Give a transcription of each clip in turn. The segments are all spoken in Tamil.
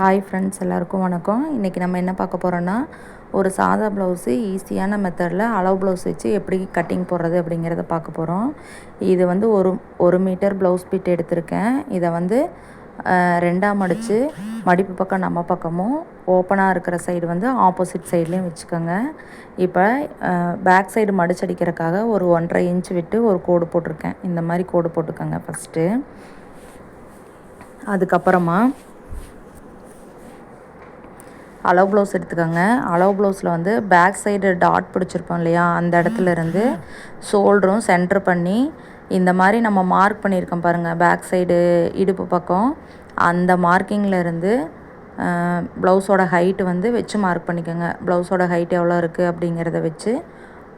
ஹாய் ஃப்ரெண்ட்ஸ் எல்லாருக்கும் வணக்கம். இன்றைக்கி நம்ம என்ன பார்க்க போகிறோன்னா ஒரு சாதா ப்ளவுஸு ஈஸியான மெத்தடில் அளவு ப்ளவுஸ் வச்சு எப்படி கட்டிங் போடுறது அப்படிங்கிறத பார்க்க போகிறோம் இது வந்து ஒரு ஒரு மீட்டர் ப்ளவுஸ் பிட் எடுத்திருக்கேன். இதை வந்து ரெண்டாக மடித்து மடிப்பு பக்கம் நம்ம பக்கமும் ஓப்பனாக இருக்கிற சைடு வந்து ஆப்போசிட் சைட்லேயும் வச்சுக்கோங்க. இப்போ பேக் சைடு மடிச்சடிக்கிறதுக்காக ஒரு ஒன்றரை இன்ச் விட்டு ஒரு கோடு போட்டிருக்கேன். இந்த மாதிரி கோடு போட்டுக்கோங்க ஃபஸ்ட்டு அதுக்கப்புறமா அளவு ப்ளவுஸ் எடுத்துக்கோங்க. அளவு ப்ளவுஸில் வந்து பேக் சைடு டாட் பிடிச்சிருப்போம் இல்லையா? அந்த இடத்துல இருந்து ஷோல்டரும் சென்டர் பண்ணி இந்த மாதிரி நம்ம மார்க் பண்ணியிருக்கோம் பாருங்கள் பேக் சைடு இடுப்பு பக்கம். அந்த மார்க்கிங்கில் இருந்து ப்ளவுஸோட ஹைட்டு வந்து வச்சு மார்க் பண்ணிக்கோங்க. ப்ளவுஸோட ஹைட் எவ்வளோ இருக்குது அப்படிங்கிறத வச்சு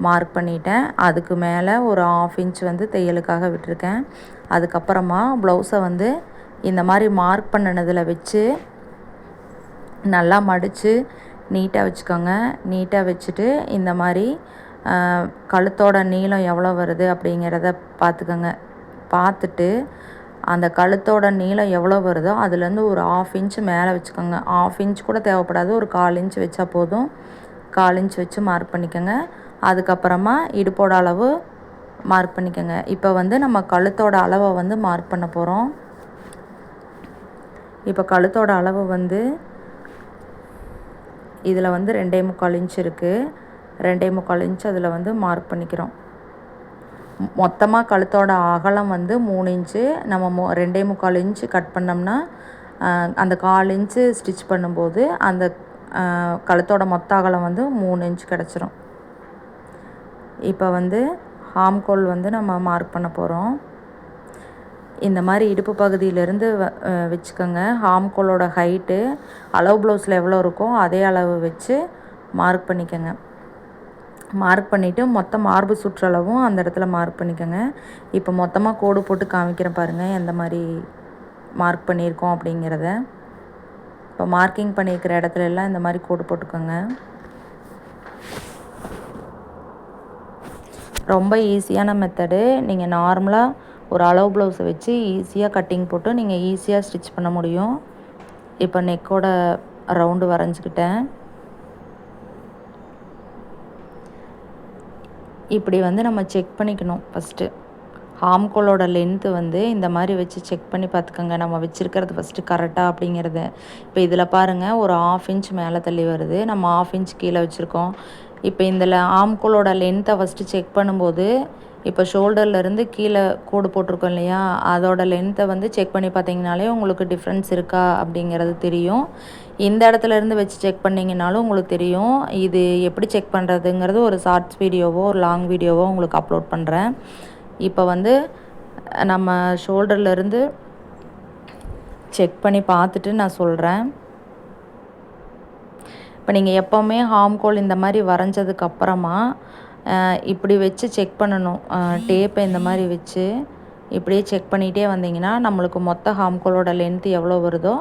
மார்க் பண்ணிட்டேன். அதுக்கு மேலே ஒரு ஆஃப் இன்ச் வந்து தையலுக்காக விட்டுருக்கேன். அதுக்கப்புறமா ப்ளவுஸை வந்து இந்த மாதிரி மார்க் பண்ணினதில் வச்சு நல்லா மடித்து நீட்டாக வச்சுக்கோங்க. நீட்டாக வச்சுட்டு இந்த மாதிரி கழுத்தோட நீளம் எவ்வளோ வருது அப்படிங்கிறத பார்த்துக்கோங்க. பார்த்துட்டு அந்த கழுத்தோட நீளம் எவ்வளோ வருதோ அதுலேருந்து ஒரு ஆஃப் இன்ச் மேலே வச்சுக்கோங்க. ஆஃப் இன்ச் கூட தேவைப்படாது. ஒரு கால் இன்ச் வச்சா போதும். கால் இன்ச் வச்சு மார்க் பண்ணிக்கோங்க. அதுக்கப்புறமா இடுப்போட அளவு மார்க் பண்ணிக்கோங்க. இப்போ வந்து நம்ம கழுத்தோட அளவை வந்து மார்க் பண்ண போகிறோம் இப்போ கழுத்தோட அளவு வந்து இதில் வந்து ரெண்டே முக்கால் இன்ச் இருக்குது ரெண்டே முக்கால் இன்ச் அதில் வந்து மார்க் பண்ணிக்கிறோம். மொத்தமாக கழுத்தோட அகலம் வந்து மூணு இன்ச்சு. நம்ம மொ ரெண்டே முக்கால் இன்ச்சு கட் பண்ணோம்னா அந்த கால் இன்ச்சு ஸ்டிச் பண்ணும்போது அந்த கழுத்தோட மொத்த அகலம் வந்து மூணு இன்ச் கிடச்சிரும். இப்போ வந்து ஹாம்கோல் வந்து நம்ம மார்க் பண்ண போகிறோம் இந்த மாதிரி இடுப்பு பகுதியிலேருந்து வச்சுக்கோங்க. ஹாம்கோலோட ஹைட்டு அளவு ப்ளவுஸில் எவ்வளோ இருக்கோ அதே அளவு வச்சு மார்க் பண்ணிக்கோங்க. மார்க் பண்ணிவிட்டு மொத்த மார்பு சுற்றளவும் அந்த இடத்துல மார்க் பண்ணிக்கோங்க. இப்போ மொத்தமாக கோடு போட்டு காமிக்கிறேன் பாருங்கள் எந்த மாதிரி மார்க் பண்ணியிருக்கோம் அப்படிங்கிறத. இப்போ மார்க்கிங் பண்ணியிருக்கிற இடத்துல எல்லாம் இந்த மாதிரி கோடு போட்டுக்கோங்க. ரொம்ப ஈஸியான மெத்தடு நீங்கள் நார்மலாக ஒரு அளவு ப்ளவுஸை வச்சு ஈஸியாக கட்டிங் போட்டு நீங்கள் ஈஸியாக ஸ்டிச் பண்ண முடியும். இப்போ நெக்கோட ரவுண்டு வரைஞ்சிக்கிட்டேன். இப்படி வந்து நம்ம செக் பண்ணிக்கணும் ஃபஸ்ட்டு ஆம்கோலோட லென்த்து வந்து இந்த மாதிரி வச்சு செக் பண்ணி பார்த்துக்கோங்க. நம்ம வச்சுருக்கிறது ஃபஸ்ட்டு கரெக்டாக அப்படிங்கிறது. இப்போ இதில் பாருங்கள் ஒரு ஆஃப் இன்ச் மேலே தள்ளி வருது. நம்ம ஆஃப் இன்ச் கீழே வச்சுருக்கோம். இப்போ இந்த ஆம்கோலோட லென்த்தை ஃபஸ்ட்டு செக் பண்ணும்போது இப்போ ஷோல்டர்லேருந்து கீழே கோடு போட்டிருக்கோம் இல்லையா? அதோட லென்த்தை வந்து செக் பண்ணி பார்த்தீங்கனாலே உங்களுக்கு டிஃப்ரென்ஸ் இருக்கா அப்படிங்கிறது தெரியும். இந்த இடத்துல இருந்து வச்சு செக் பண்ணிங்கனாலும் உங்களுக்கு தெரியும். இது எப்படி செக் பண்ணுறதுங்கிறது ஒரு ஷார்ட்ஸ் வீடியோவோ ஒரு லாங் வீடியோவோ உங்களுக்கு அப்லோட் பண்ணுறேன் இப்போ வந்து நம்ம ஷோல்டர்லேருந்து செக் பண்ணி பார்த்துட்டு நான் சொல்கிறேன் இப்போ நீங்கள் எப்போவுமே ஹாம்கோல் இந்த மாதிரி வரைஞ்சதுக்கப்புறமா இப்படி வச்சு செக் பண்ணணும். டேப்பை இந்த மாதிரி வச்சு இப்படியே செக் பண்ணிகிட்டே வந்தீங்கன்னா நம்மளுக்கு மொத்த ஹாம்கோலோட லென்த்து எவ்வளோ வருதோ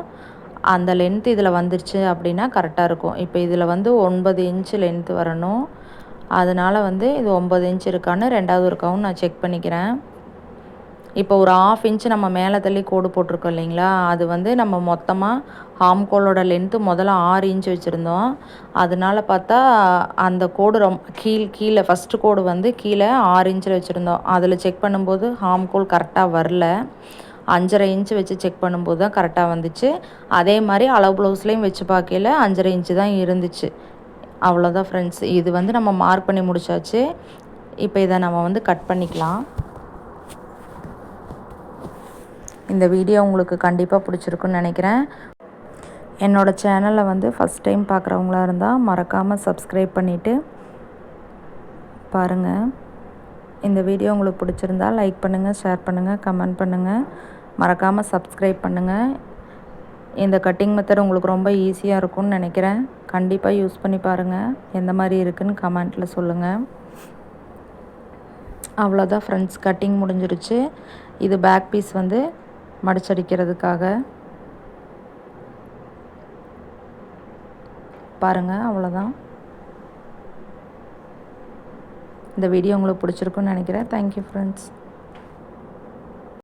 அந்த லென்த் இதில் வந்துருச்சு அப்படின்னா கரெக்டாக இருக்கும். இப்போ இதில் வந்து ஒன்பது இன்ச்சு லென்த்து வரணும். அதனால் வந்து இது ஒம்பது இன்ச் இருக்கான்னு ரெண்டாவது இருக்காவும் நான் செக் பண்ணிக்கிறேன். இப்போ ஒரு ஆஃப் இன்ச்சு நம்ம மேலே தள்ளி கோடு போட்டிருக்கோம் இல்லைங்களா? அது வந்து நம்ம மொத்தமாக ஹாம்கோலோட லென்த்து முதல்ல ஆறு இன்ச் வச்சுருந்தோம். அதனால பார்த்தா அந்த கோடு ரொம்ப கீழ் கீழே ஃபஸ்ட்டு கோடு வந்து கீழே ஆறு இன்ச்சில் வச்சுருந்தோம். அதில் செக் பண்ணும்போது ஹாம்கோல் கரெக்டாக வரல. அஞ்சரை இன்ச்சு வச்சு செக் பண்ணும்போது தான் கரெக்டாக வந்துச்சு. அதே மாதிரி அளவு ப்ளவுஸ்லேயும் வச்சு பார்க்கல அஞ்சரை இன்ச்சு தான் இருந்துச்சு. அவ்வளோதான் ஃப்ரெண்ட்ஸ் இது வந்து நம்ம மார்க் பண்ணி முடிச்சாச்சு. இப்போ இதை நம்ம வந்து கட் பண்ணிக்கலாம். இந்த வீடியோ உங்களுக்கு கண்டிப்பாக பிடிச்சிருக்குன்னு நினைக்கிறேன். என்னோடய சேனலை வந்து ஃபஸ்ட் டைம் பார்க்குறவங்களா இருந்தால் மறக்காமல் சப்ஸ்கிரைப் பண்ணிவிட்டு பாருங்கள் இந்த வீடியோ உங்களுக்கு பிடிச்சிருந்தா லைக் பண்ணுங்கள் ஷேர் பண்ணுங்கள் கமெண்ட் பண்ணுங்கள் மறக்காமல் சப்ஸ்கிரைப் பண்ணுங்கள் இந்த கட்டிங் மெத்தட் உங்களுக்கு ரொம்ப ஈஸியாக இருக்கும்னு நினைக்கிறேன். கண்டிப்பாக யூஸ் பண்ணி பாருங்கள் எந்த மாதிரி இருக்குதுன்னு கமெண்ட்டில் சொல்லுங்கள் அவ்வளோதான் ஃப்ரெண்ட்ஸ் கட்டிங் முடிஞ்சிருச்சு. இது பேக் பீஸ் வந்து மடிச்சடிக்கிறதுக்காக. பாருங்கள் அவ்வளோதான் இந்த வீடியோ உங்களுக்கு பிடிச்சிருக்குன்னு நினைக்கிறேன். Thank you friends